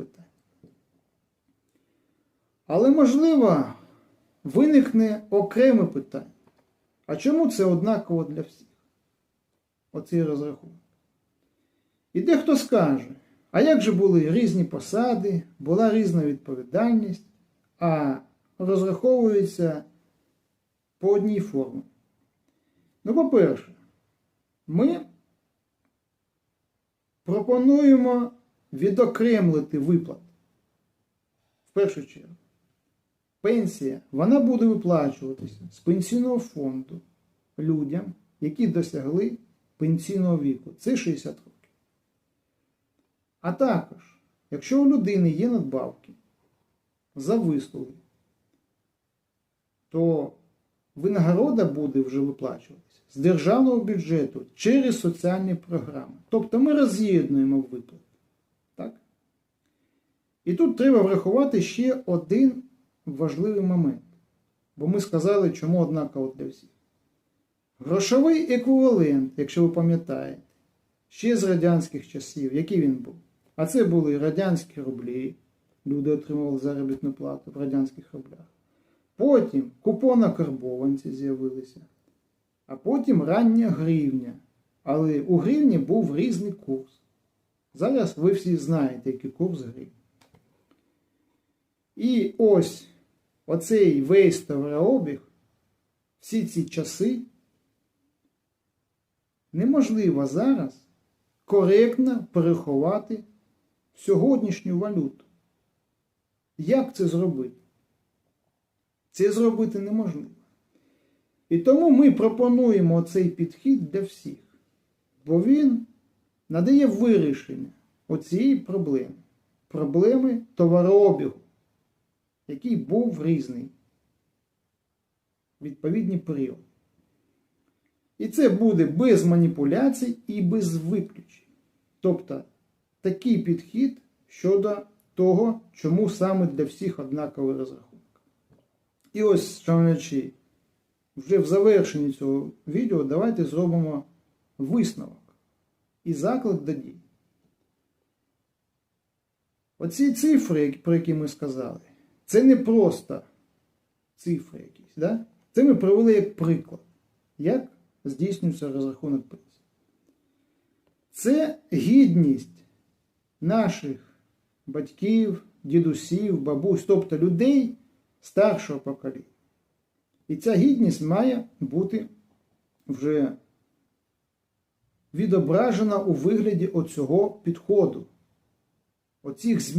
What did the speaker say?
питань. Але, можливо, виникне окреме питання. А чому це однаково для всіх? Оцей розрахунок. І дехто скаже, а як же були різні посади, була різна відповідальність, а розраховується по одній формі. Ну, по-перше, ми пропонуємо відокремлити виплат. В першу чергу. Пенсія, вона буде виплачуватися з пенсійного фонду людям, які досягли пенсійного віку. Це 60 років. А також, якщо у людини є надбавки за вислуги, то винагорода буде вже виплачуватися з державного бюджету через соціальні програми. Тобто ми роз'єднуємо виплати. І тут треба врахувати ще один важливий момент. Бо ми сказали, чому однаково для всіх. Грошовий еквівалент, якщо ви пам'ятаєте, ще з радянських часів, який він був? А це були радянські рублі. Люди отримували заробітну плату в радянських рублях. Потім купона карбованці з'явилися, а потім рання гривня. Але у гривні був різний курс. Зараз ви всі знаєте, який курс гривні. І ось оцей весь товарообіг, всі ці часи, неможливо зараз коректно переховати сьогоднішню валюту. Як це зробити? Це зробити неможливо. І тому ми пропонуємо цей підхід для всіх, бо він надає вирішення оцієї проблеми, проблеми товарообігу, який був різний відповідний період. І це буде без маніпуляцій і без виключень. Тобто такий підхід щодо того, чому саме для всіх однаковий розрахунок. І ось, шановничі, вже в завершенні цього відео давайте зробимо висновок і заклик до дій. Оці цифри, про які ми сказали, це не просто цифри якісь. Да? Це ми привели як приклад, як здійснюється розрахунок пенсії. Це гідність наших батьків, дідусів, бабусь, тобто людей старшого покоління. І ця гідність має бути вже відображена у вигляді оцього підходу, оцих змін.